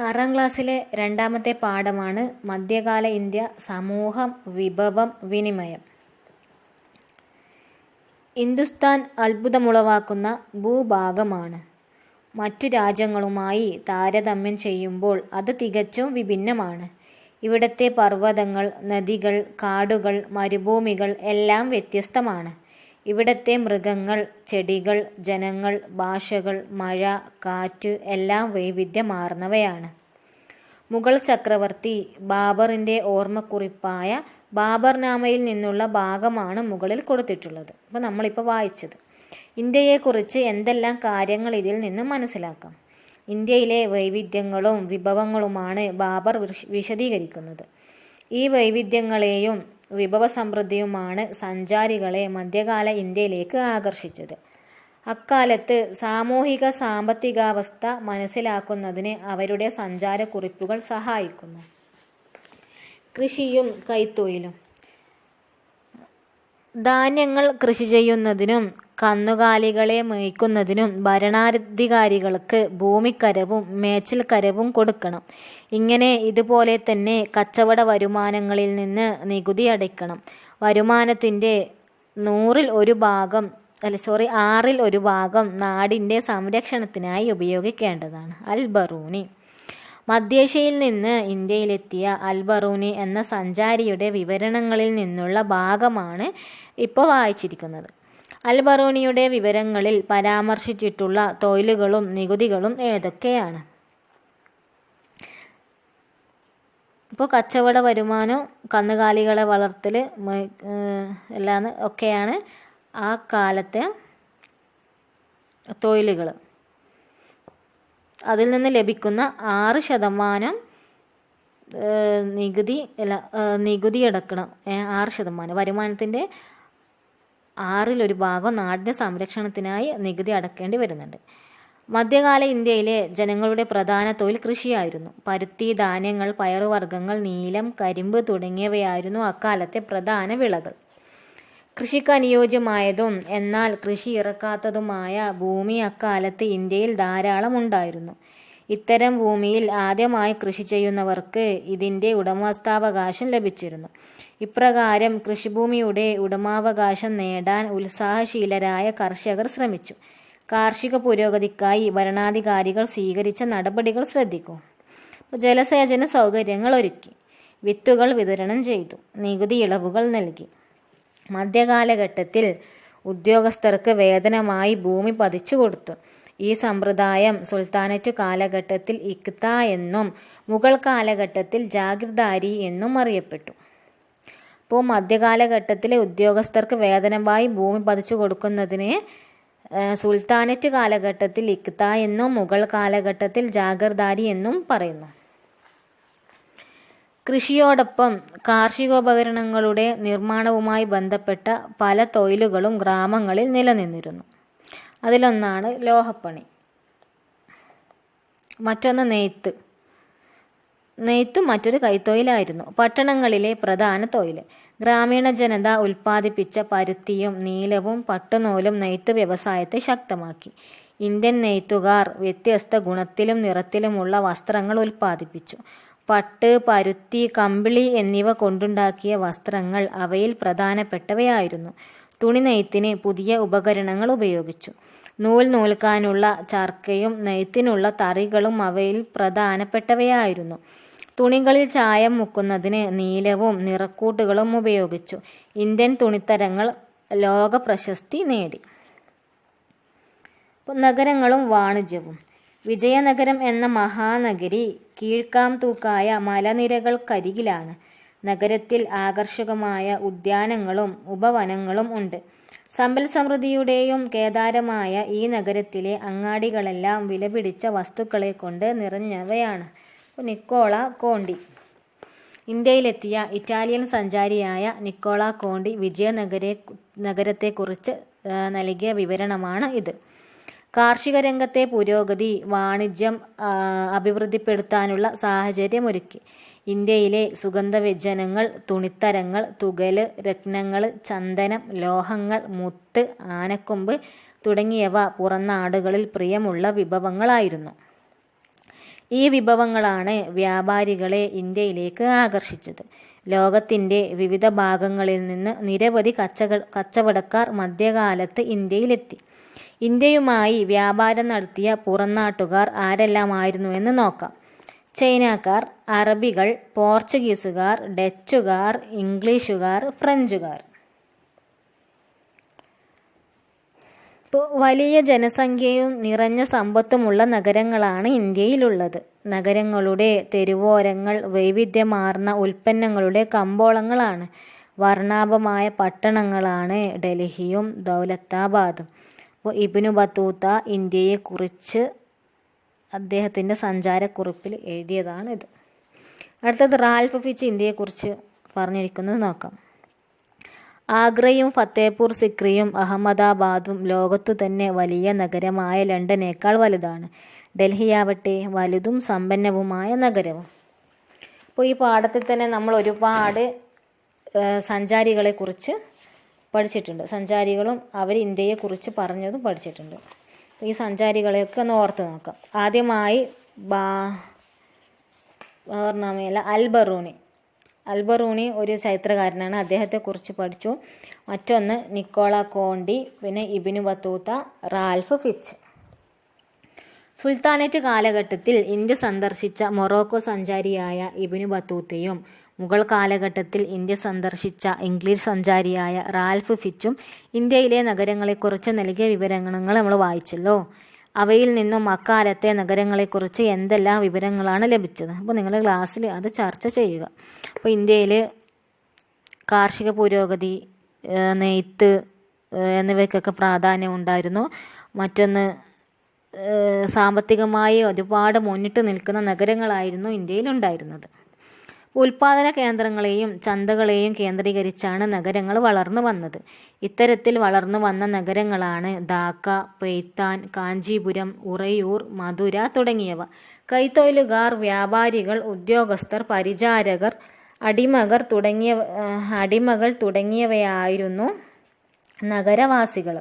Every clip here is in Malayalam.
ആറാം ക്ലാസ്സിലെ രണ്ടാമത്തെ പാഠമാണ് മധ്യകാല ഇന്ത്യ സമൂഹം വിഭവം വിനിമയം. ഹിന്ദുസ്ഥാൻ അത്ഭുതമുളവാക്കുന്ന ഭൂഭാഗമാണ്. മറ്റു രാജ്യങ്ങളുമായി താരതമ്യം ചെയ്യുമ്പോൾ അത് തികച്ചും വിഭിന്നമാണ്. ഇവിടത്തെ പർവതങ്ങൾ നദികൾ കാടുകൾ മരുഭൂമികൾ എല്ലാം വ്യത്യസ്തമാണ്. ഇവിടത്തെ മൃഗങ്ങൾ ചെടികൾ ജനങ്ങൾ ഭാഷകൾ മഴ കാറ്റ് എല്ലാം വൈവിധ്യമാർന്നവയാണ്. മുഗൾ ചക്രവർത്തി ബാബറിന്റെ ഓർമ്മക്കുറിപ്പായ ബാബർനാമയിൽ നിന്നുള്ള ഭാഗമാണ് മുകളിൽ കൊടുത്തിട്ടുള്ളത്. അപ്പോൾ നമ്മളിപ്പോൾ വായിച്ചത്. ഇന്ത്യയെക്കുറിച്ച് എന്തെല്ലാം കാര്യങ്ങൾ ഇതിൽ നിന്ന് മനസ്സിലാക്കാം? ഇന്ത്യയിലെ വൈവിധ്യങ്ങളും വിഭവങ്ങളുമാണ് ബാബർ വിശദീകരിക്കുന്നത്. ഈ വൈവിധ്യങ്ങളെയും വിഭവസമൃദ്ധിയുമാണ് സഞ്ചാരികളെ മധ്യകാല ഇന്ത്യയിലേക്ക് ആകർഷിച്ചത്. അക്കാലത്ത് സാമൂഹിക സാമ്പത്തികാവസ്ഥ മനസ്സിലാക്കുന്നതിന് അവരുടെ സഞ്ചാരക്കുറിപ്പുകൾ സഹായിക്കുന്നു. കൃഷിയും കൈത്തൊഴിലും. ധാന്യങ്ങൾ കൃഷി ചെയ്യുന്നതിനും കന്നുകാലികളെ മേയ്ക്കുന്നതിനും ഭരണാധികാരികൾക്ക് ഭൂമിക്കരവും മേച്ചിൽക്കരവും കൊടുക്കണം. ഇങ്ങനെ ഇതുപോലെ തന്നെ കച്ചവട വരുമാനങ്ങളിൽ നിന്ന് നികുതി അടയ്ക്കണം. വരുമാനത്തിന്റെ നൂറിൽ ഒരു ഭാഗം അല്ല സോറി ആറിൽ ഒരു ഭാഗം നാടിന്റെ സംരക്ഷണത്തിനായി ഉപയോഗിക്കേണ്ടതാണ്. അൽ ബറൂനി മധ്യേഷ്യയിൽ നിന്ന് ഇന്ത്യയിലെത്തിയ അൽബറൂനി എന്ന സഞ്ചാരിയുടെ വിവരണങ്ങളിൽ നിന്നുള്ള ഭാഗമാണ് ഇപ്പോൾ വായിച്ചിരിക്കുന്നത്. അൽബറൂണിയുടെ വിവരങ്ങളിൽ പരാമർശിച്ചിട്ടുള്ള തൊഴിലുകളും നികുതികളും ഏതൊക്കെയാണ്? ഇപ്പോൾ കച്ചവട വരുമാനം കന്നുകാലികളെ വളർത്തൽ എല്ലാം ഒക്കെയാണ് ആ കാലത്തെ തൊഴിലുകൾ അതിൽ നിന്ന് ലഭിക്കുന്ന ആറ് ശതമാനം നികുതി അല്ല നികുതി അടക്കണം. ആറ് ശതമാനം. വരുമാനത്തിന്റെ ആറിലൊരു ഭാഗം നാടിന്റെ സംരക്ഷണത്തിനായി നികുതി അടക്കേണ്ടി വരുന്നുണ്ട്. മധ്യകാല ഇന്ത്യയിലെ ജനങ്ങളുടെ പ്രധാന തൊഴിൽ കൃഷിയായിരുന്നു. പരുത്തി ധാന്യങ്ങൾ പയറുവർഗങ്ങൾ നീലം കരിമ്പ് തുടങ്ങിയവയായിരുന്നു അക്കാലത്തെ പ്രധാന വിളകൾ. കൃഷിക്ക് അനുയോജ്യമായതും എന്നാൽ കൃഷി ഇറക്കാത്തതുമായ ഭൂമി അക്കാലത്ത് ഇന്ത്യയിൽ ധാരാളം ഉണ്ടായിരുന്നു. ഇത്തരം ഭൂമിയിൽ ആദ്യമായി കൃഷി ചെയ്യുന്നവർക്ക് ഇതിന്റെ ഉടമസ്ഥാവകാശം ലഭിച്ചിരുന്നു. ഇപ്രകാരം കൃഷിഭൂമിയുടെ ഉടമാവകാശം നേടാൻ ഉത്സാഹശീലരായ കർഷകർ ശ്രമിച്ചു. കാർഷിക പുരോഗതിക്കായി ഭരണാധികാരികൾ സ്വീകരിച്ച നടപടികൾ ശ്രദ്ധിക്കൂ. ജലസേചന സൗകര്യങ്ങൾ ഒരുക്കി. വിത്തുകൾ വിതരണം ചെയ്തു. നികുതി ഇളവുകൾ നൽകി. മധ്യകാലഘട്ടത്തിൽ ഉദ്യോഗസ്ഥർക്ക് വേതനമായി ഭൂമി പതിച്ചു കൊടുത്തു. ഈ സമ്പ്രദായം സുൽത്താനറ്റ് കാലഘട്ടത്തിൽ ഇക്ത എന്നും മുഗൾ കാലഘട്ടത്തിൽ ജാഗിർദാരി എന്നും അറിയപ്പെട്ടു. അപ്പോൾ മധ്യകാലഘട്ടത്തിലെ ഉദ്യോഗസ്ഥർക്ക് വേതനമായി ഭൂമി പതിച്ചു കൊടുക്കുന്നതിന് സുൽത്താനറ്റ് കാലഘട്ടത്തിൽ ഇക്ത എന്നും മുഗൾ കാലഘട്ടത്തിൽ ജാഗിർദാരി എന്നും പറയുന്നു. കൃഷിയോടൊപ്പം കാർഷികോപകരണങ്ങളുടെ നിർമ്മാണവുമായി ബന്ധപ്പെട്ട പല തൊഴിലുകളും ഗ്രാമങ്ങളിൽ നിലനിന്നിരുന്നു. അതിലൊന്നാണ് ലോഹപ്പണി. മറ്റൊന്ന് നെയ്ത്ത്. നെയ്ത്തും മറ്റൊരു കൈത്തൊഴിലായിരുന്നു. പട്ടണങ്ങളിലെ പ്രധാന തൊഴിൽ. ഗ്രാമീണ ജനത ഉൽപ്പാദിപ്പിച്ച പരുത്തിയും നീലവും പട്ടുനൂലും നെയ്ത്ത് വ്യവസായത്തെ ശക്തമാക്കി. ഇന്ത്യൻ നെയ്ത്തുകാർ വ്യത്യസ്ത ഗുണത്തിലും നിറത്തിലുമുള്ള വസ്ത്രങ്ങൾ ഉൽപ്പാദിപ്പിച്ചു. പട്ട് പരുത്തി കമ്പിളി എന്നിവ കൊണ്ടുണ്ടാക്കിയ വസ്ത്രങ്ങൾ അവയിൽ പ്രധാനപ്പെട്ടവയായിരുന്നു. തുണി നെയ്ത്തിന് പുതിയ ഉപകരണങ്ങൾ ഉപയോഗിച്ചു. നൂൽ നൂൽക്കാനുള്ള ചർക്കയും നെയ്ത്തിനുള്ള തറികളും അവയിൽ പ്രധാനപ്പെട്ടവയായിരുന്നു. തുണികളിൽ ചായം മുക്കുന്നതിന് നീലവും നിറക്കൂട്ടുകളും ഉപയോഗിച്ചു. ഇന്ത്യൻ തുണിത്തരങ്ങൾ ലോക പ്രശസ്തി നേടി. നഗരങ്ങളും വാണിജ്യവും. വിജയനഗരം എന്ന മഹാനഗരി കീഴ്ക്കാം തൂക്കായ മലനിരകൾക്കരികിലാണ്. നഗരത്തിൽ ആകർഷകമായ ഉദ്യാനങ്ങളും ഉപവനങ്ങളും ഉണ്ട്. സമ്പൽ സമൃദ്ധിയുടെയും കേദാരമായ ഈ നഗരത്തിലെ അങ്ങാടികളെല്ലാം വിലപിടിച്ച വസ്തുക്കളെ കൊണ്ട് നിറഞ്ഞവയാണ് നിക്കോള കോണ്ടി. ഇന്ത്യയിലെത്തിയ ഇറ്റാലിയൻ സഞ്ചാരിയായ നിക്കോള കോണ്ടി വിജയനഗരെ നഗരത്തെക്കുറിച്ച് നൽകിയ വിവരണമാണ് ഇത്. കാർഷിക രംഗത്തെ പുരോഗതി വാണിജ്യം അഭിവൃദ്ധിപ്പെടുത്താനുള്ള സാഹചര്യമൊരുക്കി. ഇന്ത്യയിലെ സുഗന്ധവ്യഞ്ജനങ്ങൾ തുണിത്തരങ്ങൾ തുകൽ രത്നങ്ങൾ ചന്ദനം ലോഹങ്ങൾ മുത്ത് ആനക്കൊമ്പ് തുടങ്ങിയവ പുറംനാടുകളിൽ പ്രിയമുള്ള വിഭവങ്ങളായിരുന്നു. ഈ വിഭവങ്ങളാണ് വ്യാപാരികളെ ഇന്ത്യയിലേക്ക് ആകർഷിച്ചത്. ലോകത്തിന്റെ വിവിധ ഭാഗങ്ങളിൽ നിന്ന് നിരവധി കച്ചക കച്ചവടക്കാർ മധ്യകാലത്ത് ഇന്ത്യയിലെത്തി. ഇന്ത്യയുമായി വ്യാപാരം നടത്തിയ പുറംനാട്ടുകാർ ആരെല്ലാമായിരുന്നുവെന്ന് നോക്കാം. ചൈനക്കാർ അറബികൾ പോർച്ചുഗീസുകാർ ഡച്ചുകാർ ഇംഗ്ലീഷുകാർ ഫ്രഞ്ചുകാർ. ഇപ്പോൾ വലിയ ജനസംഖ്യയും നിറഞ്ഞ സമ്പത്തുമുള്ള നഗരങ്ങളാണ് ഇന്ത്യയിലുള്ളത്. നഗരങ്ങളുടെ തെരുവോരങ്ങൾ വൈവിധ്യമാർന്ന ഉൽപ്പന്നങ്ങളുടെ കമ്പോളങ്ങളാണ്. വർണാഭമായ പട്ടണങ്ങളാണ് ഡൽഹിയും ദൗലത്താബാദും. ഇപ്പോൾ ഇബിനു ബത്തൂത്ത ഇന്ത്യയെക്കുറിച്ച് അദ്ദേഹത്തിന്റെ സഞ്ചാരക്കുറിപ്പിൽ എഴുതിയതാണിത്. അടുത്തത് റാൽഫ് ഫിച്ച് ഇന്ത്യയെക്കുറിച്ച് പറഞ്ഞിരിക്കുന്നത് നോക്കാം. ആഗ്രയും ഫത്തേപൂർ സിക്രിയും അഹമ്മദാബാദും ലോകത്തു തന്നെ വലിയ നഗരമായ ലണ്ടനേക്കാൾ വലുതാണ്. ഡൽഹിയാവട്ടെ വലുതും സമ്പന്നവുമായ നഗരവും. അപ്പോൾ ഈ പാഠത്തിൽ തന്നെ നമ്മൾ ഒരുപാട് സഞ്ചാരികളെക്കുറിച്ച് പഠിച്ചിട്ടുണ്ട്. സഞ്ചാരികളും അവർ ഇന്ത്യയെക്കുറിച്ച് പറഞ്ഞതും പഠിച്ചിട്ടുണ്ട്. ഈ സഞ്ചാരികളെയൊക്കെ ഒന്ന് ഓർത്ത് നോക്കാം. ആദ്യമായി ബാ ഓർമ്മയില്ല അൽബറൂണി. അൽബറൂണി ഒരു ചരിത്രകാരനാണ്. അദ്ദേഹത്തെക്കുറിച്ച് പഠിച്ചു. മറ്റൊന്ന് നിക്കോള കോണ്ടി പിന്നെ Ibn Battuta Ralph Fitch. Sultanate കാലഘട്ടത്തിൽ ഇന്ത്യ സന്ദർശിച്ച മൊറോക്കോ സഞ്ചാരിയായ ഇബിനു ബത്തൂത്തയും മുഗൾ കാലഘട്ടത്തിൽ ഇന്ത്യ സന്ദർശിച്ച ഇംഗ്ലീഷ് സഞ്ചാരിയായ റാൽഫ് ഫിച്ചും ഇന്ത്യയിലെ നഗരങ്ങളെക്കുറിച്ച് നൽകിയ വിവരങ്ങൾ നമ്മൾ വായിച്ചല്ലോ. അവയിൽ നിന്നും അക്കാലത്തെ നഗരങ്ങളെക്കുറിച്ച് എന്തെല്ലാം വിവരങ്ങളാണ് ലഭിച്ചത്? അപ്പോൾ നിങ്ങൾ ക്ലാസ്സിൽ അത് ചർച്ച ചെയ്യുക. അപ്പോൾ ഇന്ത്യയിൽ കാർഷിക പുരോഗതി നെയ്ത്ത് എന്നിവയ്ക്കൊക്കെ പ്രാധാന്യം ഉണ്ടായിരുന്നു. മറ്റൊന്ന് സാമ്പത്തികമായി ഒരുപാട് മുന്നിട്ട് നിൽക്കുന്ന നഗരങ്ങളായിരുന്നു ഇന്ത്യയിൽ ഉണ്ടായിരുന്നത്. ഉൽപാദന കേന്ദ്രങ്ങളെയും ചന്തകളെയും കേന്ദ്രീകരിച്ചാണ് നഗരങ്ങൾ വളർന്നു വന്നത്. ഇത്തരത്തിൽ വളർന്നു വന്ന നഗരങ്ങളാണ് ധാക്ക പെയ്ത്താൻ കാഞ്ചീപുരം ഉറയൂർ മധുര തുടങ്ങിയവ. കൈത്തൊഴിലുകാർ വ്യാപാരികൾ ഉദ്യോഗസ്ഥർ പരിചാരകർ അടിമകർ തുടങ്ങിയ അടിമകൾ തുടങ്ങിയവയായിരുന്നു നഗരവാസികൾ.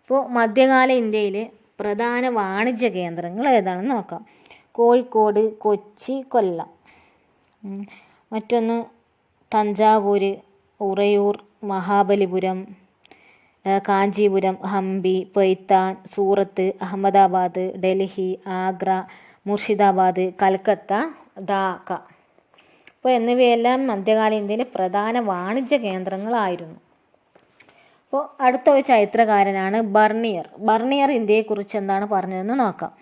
അപ്പോൾ മധ്യകാല ഇന്ത്യയിലെ പ്രധാന വാണിജ്യ കേന്ദ്രങ്ങൾ ഏതാണെന്ന് നോക്കാം. കോഴിക്കോട് കൊച്ചി കൊല്ലം. മറ്റൊന്ന് തഞ്ചാവൂർ ഉറയൂർ മഹാബലിപുരം കാഞ്ചീപുരം ഹംപി പൊയ്ത്താൻ സൂറത്ത് അഹമ്മദാബാദ് ഡൽഹി ആഗ്ര മുർഷിദാബാദ് കൽക്കത്ത ധാക്ക. അപ്പോൾ എന്നിവയെല്ലാം മധ്യകാല ഇന്ത്യയിലെ പ്രധാന വാണിജ്യ കേന്ദ്രങ്ങളായിരുന്നു. അപ്പോൾ അടുത്ത ഒരു ചരിത്രകാരനാണ് ബർണിയർ. ബർണിയർ ഇന്ത്യയെക്കുറിച്ച് എന്താണ് പറഞ്ഞതെന്ന് നോക്കാം.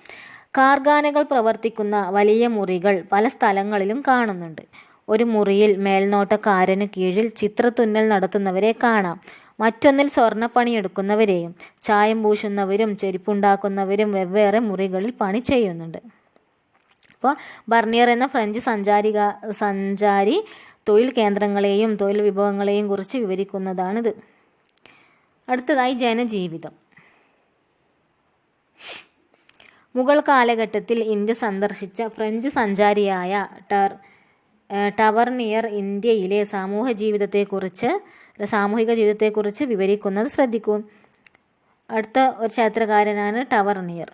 കാർഖാനകൾ പ്രവർത്തിക്കുന്ന വലിയ മുറികൾ പല സ്ഥലങ്ങളിലും കാണുന്നുണ്ട്. ഒരു മുറിയിൽ മേൽനോട്ടക്കാരന് കീഴിൽ ചിത്രത്തുന്നൽ നടത്തുന്നവരെ കാണാം. മറ്റൊന്നിൽ സ്വർണപ്പണിയെടുക്കുന്നവരെയും ചായം പൂശുന്നവരും ചെരുപ്പുണ്ടാക്കുന്നവരും വെവ്വേറെ മുറികളിൽ പണി ചെയ്യുന്നുണ്ട്. അപ്പോൾ ബർണിയർ എന്ന ഫ്രഞ്ച് സഞ്ചാരിക സഞ്ചാരി തൊഴിൽ കേന്ദ്രങ്ങളെയും തൊഴിൽ വിഭവങ്ങളെയും കുറിച്ച് വിവരിക്കുന്നതാണിത്. അടുത്തതായി ജനജീവിതം. മുഗൾ കാലഘട്ടത്തിൽ ഇന്ത്യ സന്ദർശിച്ച ഫ്രഞ്ച് സഞ്ചാരിയായ ടർ ടവർണിയർ ഇന്ത്യയിലെ സാമൂഹ്യ ജീവിതത്തെക്കുറിച്ച് സാമൂഹിക ജീവിതത്തെക്കുറിച്ച് വിവരിക്കുന്നത് ശ്രദ്ധിക്കൂ. അടുത്ത ഒരു ചരിത്രകാരനാണ് ടവർണിയർ.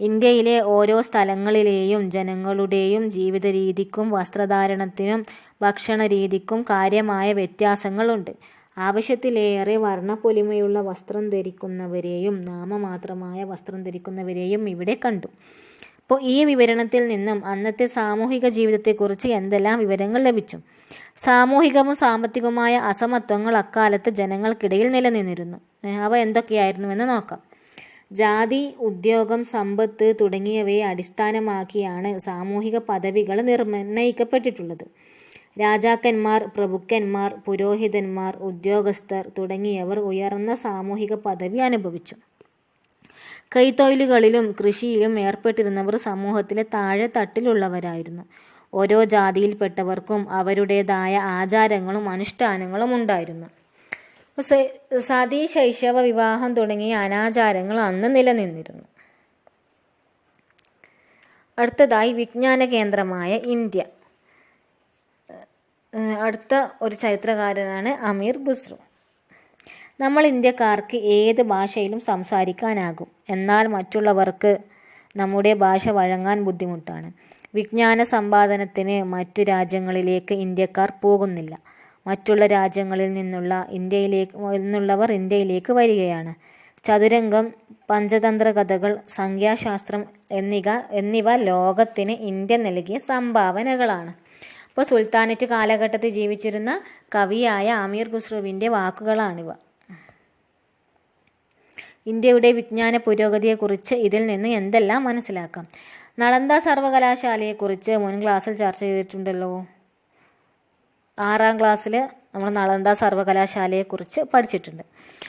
ഇന്ത്യയിലെ ഓരോ സ്ഥലങ്ങളിലെയും ജനങ്ങളുടെയും ജീവിത രീതിക്കും വസ്ത്രധാരണത്തിനും ഭക്ഷണ രീതിക്കും കാര്യമായ വ്യത്യാസങ്ങളുണ്ട്. ആവശ്യത്തിലേറെ വർണപ്പൊലിമയുള്ള വസ്ത്രം ധരിക്കുന്നവരെയും നാമമാത്രമായ വസ്ത്രം ധരിക്കുന്നവരെയും ഇവിടെ കണ്ടു. അപ്പോൾ ഈ വിവരണത്തിൽ നിന്നും അന്നത്തെ സാമൂഹിക ജീവിതത്തെക്കുറിച്ച് എന്തെല്ലാം വിവരങ്ങൾ ലഭിച്ചു? സാമൂഹികവും സാമ്പത്തികവുമായ അസമത്വങ്ങൾ അക്കാലത്ത് ജനങ്ങൾക്കിടയിൽ നിലനിന്നിരുന്നു. അവ എന്തൊക്കെയായിരുന്നുവെന്ന് നോക്കാം. ജാതി ഉദ്യോഗം സമ്പത്ത് തുടങ്ങിയവയെ അടിസ്ഥാനമാക്കിയാണ് സാമൂഹിക പദവികൾ നിർണയിക്കപ്പെട്ടിട്ടുള്ളത്. രാജാക്കന്മാർ പ്രഭുക്കന്മാർ പുരോഹിതന്മാർ ഉദ്യോഗസ്ഥർ തുടങ്ങിയവർ ഉയർന്ന സാമൂഹിക പദവി അനുഭവിച്ചു. കൈത്തൊഴിലുകളിലും കൃഷിയിലും ഏർപ്പെട്ടിരുന്നവർ സമൂഹത്തിലെ താഴെ തട്ടിലുള്ളവരായിരുന്നു ഓരോ ജാതിയിൽപ്പെട്ടവർക്കും അവരുടേതായ ആചാരങ്ങളും അനുഷ്ഠാനങ്ങളും ഉണ്ടായിരുന്നു. സതീ ശൈശവ വിവാഹം തുടങ്ങിയ അനാചാരങ്ങൾ അന്ന് നിലനിന്നിരുന്നു. അടുത്തതായി വിജ്ഞാന കേന്ദ്രമായ ഇന്ത്യ. അടുത്ത ഒരു ചരിത്രകാരനാണ് അമീർ ഖുസ്രു. നമ്മൾ ഇന്ത്യക്കാർക്ക് ഏത് ഭാഷയിലും സംസാരിക്കാനാകും. എന്നാൽ മറ്റുള്ളവർക്ക് നമ്മുടെ ഭാഷ വഴങ്ങാൻ ബുദ്ധിമുട്ടാണ്. വിജ്ഞാന സമ്പാദനത്തിന് മറ്റു രാജ്യങ്ങളിലേക്ക് ഇന്ത്യക്കാർ പോകുന്നില്ല. മറ്റുള്ള രാജ്യങ്ങളിൽ നിന്നുള്ള ഇന്ത്യയിലേക്ക് നിന്നുള്ളവർ ഇന്ത്യയിലേക്ക് വരികയാണ്. ചതുരംഗം പഞ്ചതന്ത്ര കഥകൾ സംഖ്യാശാസ്ത്രം എന്നിവ എന്നിവ ലോകത്തിന് ഇന്ത്യ നൽകിയ സംഭാവനകളാണ്. അപ്പോൾ സുൽത്താനറ്റ് കാലഘട്ടത്തിൽ ജീവിച്ചിരുന്ന കവിയായ ആമീർ ഖുസ്രുവിന്റെ വാക്കുകളാണിവ. ഇന്ത്യയുടെ വിജ്ഞാന പുരോഗതിയെക്കുറിച്ച് ഇതിൽ നിന്ന് എന്തെല്ലാം മനസ്സിലാക്കാം? നളന്ദ സർവകലാശാലയെക്കുറിച്ച് മുൻ ക്ലാസ്സിൽ ചർച്ച ചെയ്തിട്ടുണ്ടല്ലോ. ആറാം ക്ലാസ്സിൽ നമ്മൾ നളന്ദ സർവകലാശാലയെക്കുറിച്ച് പഠിച്ചിട്ടുണ്ട്.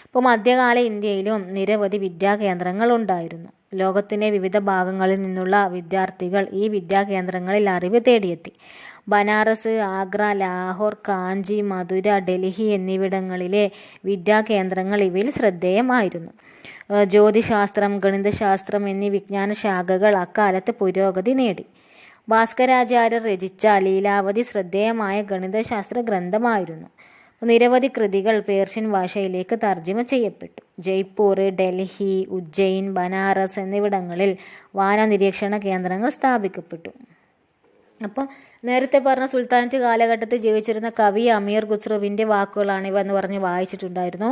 അപ്പോൾ മധ്യകാല ഇന്ത്യയിലും നിരവധി വിദ്യാകേന്ദ്രങ്ങൾ ഉണ്ടായിരുന്നു ലോകത്തിന്റെ വിവിധ ഭാഗങ്ങളിൽ നിന്നുള്ള വിദ്യാർത്ഥികൾ ഈ വിദ്യാകേന്ദ്രങ്ങളിൽ അറിവ് തേടിയെത്തി. ബനാറസ് ആഗ്ര ലാഹോർ കാഞ്ചി മധുര ഡൽഹി എന്നിവിടങ്ങളിലെ വിദ്യാകേന്ദ്രങ്ങൾ ഇവയിൽ ശ്രദ്ധേയമായിരുന്നു. ജ്യോതിശാസ്ത്രം ഗണിതശാസ്ത്രം എന്നീ വിജ്ഞാന ശാഖകൾ അക്കാലത്ത് പുരോഗതി നേടി. ഭാസ്കരാചാര്യർ രചിച്ച ലീലാവതി ശ്രദ്ധേയമായ ഗണിതശാസ്ത്ര ഗ്രന്ഥമായിരുന്നു. നിരവധി കൃതികൾ പേർഷ്യൻ ഭാഷയിലേക്ക് തർജമ ചെയ്യപ്പെട്ടു. ജയ്പൂർ ഡൽഹി ഉജ്ജയിൻ ബനാറസ് എന്നിവിടങ്ങളിൽ വാന നിരീക്ഷണ കേന്ദ്രങ്ങൾ സ്ഥാപിക്കപ്പെട്ടു. അപ്പോൾ നേരത്തെ പറഞ്ഞ സുൽത്താനറ്റ് കാലഘട്ടത്തിൽ ജീവിച്ചിരുന്ന കവി അമീർ ഖുസ്രുവിന്റെ വാക്കുകളാണ് ഇവ എന്ന് പറഞ്ഞ് വായിച്ചിട്ടുണ്ടായിരുന്നു.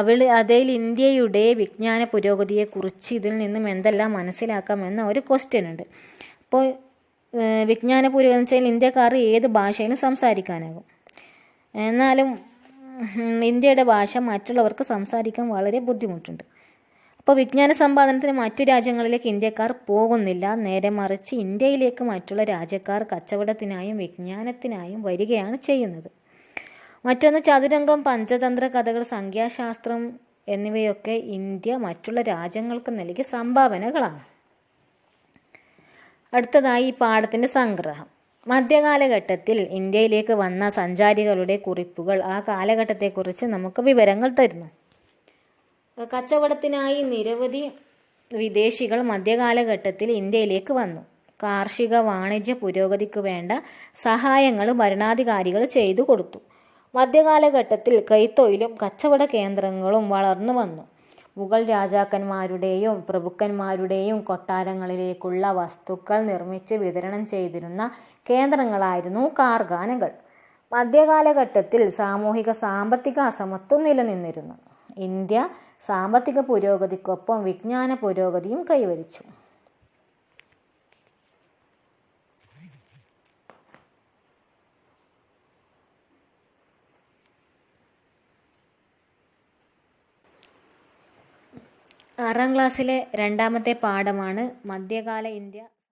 അവൾ അതിൽ ഇന്ത്യയുടെ വിജ്ഞാന പുരോഗതിയെക്കുറിച്ച് ഇതിൽ നിന്നും എന്തെല്ലാം മനസ്സിലാക്കാമെന്ന ഒരു ക്വസ്റ്റ്യൻ ഉണ്ട്. അപ്പോൾ വിജ്ഞാന പുരോഗതി വെച്ചാൽ ഇന്ത്യക്കാർ ഏത് ഭാഷയിലും സംസാരിക്കാനാകും. എന്നാലും ഇന്ത്യയുടെ ഭാഷ മറ്റുള്ളവർക്ക് സംസാരിക്കാൻ വളരെ ബുദ്ധിമുട്ടുണ്ട്. അപ്പോൾ വിജ്ഞാന സമ്പാദനത്തിന് മറ്റു രാജ്യങ്ങളിലേക്ക് ഇന്ത്യക്കാർ പോകുന്നില്ല. നേരെ മറിച്ച് ഇന്ത്യയിലേക്ക് മറ്റുള്ള രാജ്യക്കാർ കച്ചവടത്തിനായും വിജ്ഞാനത്തിനായും വരികയാണ് ചെയ്യുന്നത്. മറ്റൊന്ന് ചതുരംഗം പഞ്ചതന്ത്ര കഥകൾ സംഖ്യാശാസ്ത്രം എന്നിവയൊക്കെ ഇന്ത്യ മറ്റുള്ള രാജ്യങ്ങൾക്ക് നൽകിയ സംഭാവനകളാണ്. അടുത്തതായി ഈ പാഠത്തിന്റെ സംഗ്രഹം. മധ്യകാലഘട്ടത്തിൽ ഇന്ത്യയിലേക്ക് വന്ന സഞ്ചാരികളുടെ കുറിപ്പുകൾ ആ കാലഘട്ടത്തെക്കുറിച്ച് നമുക്ക് വിവരങ്ങൾ തരുന്നു. കച്ചവടത്തിനായി നിരവധി വിദേശികൾ മധ്യകാലഘട്ടത്തിൽ ഇന്ത്യയിലേക്ക് വന്നു. കാർഷിക വാണിജ്യ പുരോഗതിക്ക് വേണ്ട സഹായങ്ങൾ ഭരണാധികാരികൾ ചെയ്തു കൊടുത്തു. മധ്യകാലഘട്ടത്തിൽ കൈത്തൊഴിലും കച്ചവട കേന്ദ്രങ്ങളും വളർന്നു വന്നു. മുഗൾ രാജാക്കന്മാരുടെയും പ്രഭുക്കന്മാരുടെയും കൊട്ടാരങ്ങളിലേക്കുള്ള വസ്തുക്കൾ നിർമ്മിച്ച് വിതരണം ചെയ്തിരുന്ന കേന്ദ്രങ്ങളായിരുന്നു കാർഖാനകൾ. മധ്യകാലഘട്ടത്തിൽ സാമൂഹിക സാമ്പത്തിക അസമത്വം നിലനിന്നിരുന്നു. ഇന്ത്യ സാമ്പത്തിക പുരോഗതിക്കൊപ്പം വിജ്ഞാന പുരോഗതിയും കൈവരിച്ചു. ആറാം ക്ലാസ്സിലെ രണ്ടാമത്തെ പാഠമാണ് മധ്യകാല ഇന്ത്യ